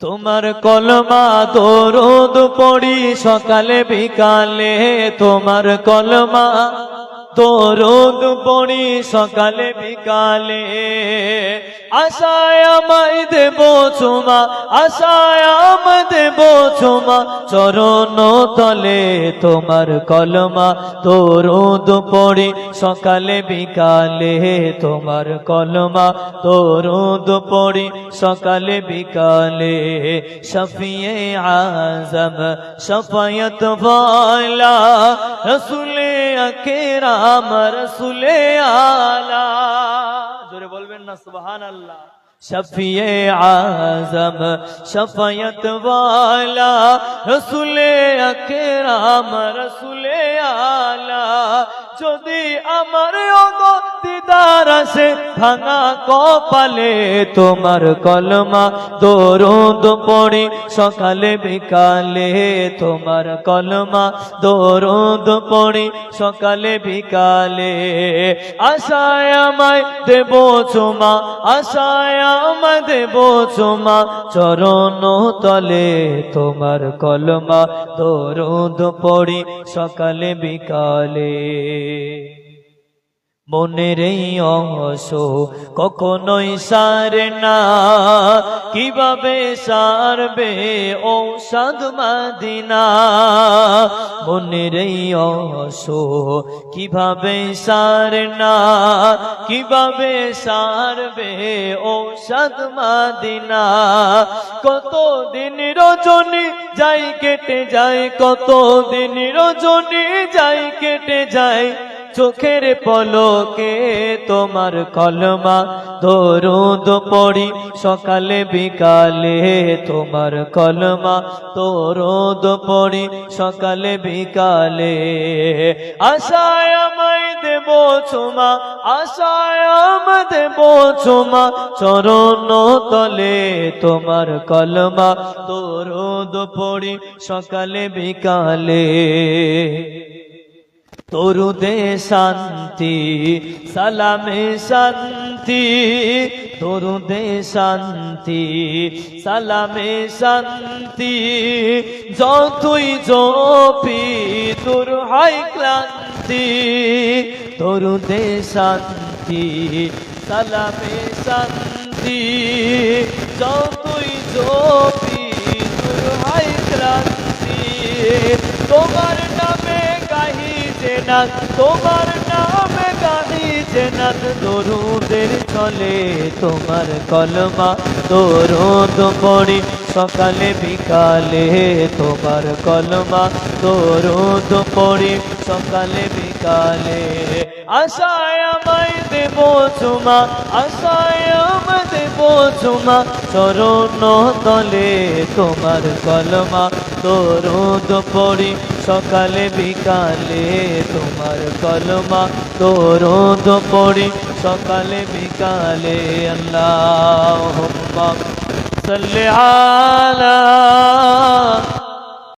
তোমার কলমা দরুদ পড়ি সকালে বিকালে তোমার কলমা দরুদ পড়ি সকালে, বিকালে। আশায় আমায় দেব চুমা আশায় আমায় দেব চুমা চরণ তলে তোমার কলমা দরুদ পড়ি সকালে, বিকালে তোমার কলমা। দরুদ পড়ি সকালে, বিকালে শফিয়ে আজম, শফায়ত वाला রসুলে আকেরাম রসুলে আলা। জোরে বলবেন না সুবহান আল্লাহ শফিয়ে আজম, শফায়ত वाला রসুলে আকেরাম রসুলে আলা। যদি আমার দিদার আসে ভাঙা কপালে, তোমার কলমা দরুদ পড়ি, সকালে বিকালে তোমার কলমা দরুদ পড়ি, সকালে বিকালে। আশায় আমায় দেব চুমা, আশায় আমায় দেব চুমা, চরণ তলে তোমার কলমা দরুদ পড়ি, সকালে বিকালে। মনের অহস কখনোই সারে না। কীভাবে সারবে ও সাদ মাদিনা? মনের অহস কীভাবে সারে না? কীভাবে সারবে ও সাদ মাদিনা? কত দিন রজনী যাই কেটে যায় কত দিন রজনী যাই কেটে যায়। চোখের পলকে তোমার কলমা দরুদ পড়ি। সকালে, বিকালে তোমার কলমা দরুদ পড়ি। সকালে, বিকালে আশায় আমায় দেব চুমা, আশায় আম দেব চুমা। চরণ তলে তোমার কলমা দরুদ পড়ি। সকালে, বিকালে তরুদে শান্তি, সালামে শান্তি তরুদে শান্তি, সালামে শান্তি। যতই জপি তোর হাই ক্লান্তি তরুদে শান্তি, সালামে শান্তি। যতই জপি না তোমার নামে গাহিছে জেনাত দরুদের চলে তোমার কলমা দরুদ পড়ি। সকালে, বিকালে তোমার কলমা দরুদ পড়ি। সকালে, বিকালে আশায় দেব চুমা আশায় দেব চুমা চরণ তলে তোমার কলমা দরুদ পড়ি। সকালে, বিকালে তোমার কলমা দরুদ পড়ি। সকালে, বিকালে আল্লাহ সাল্লি আলা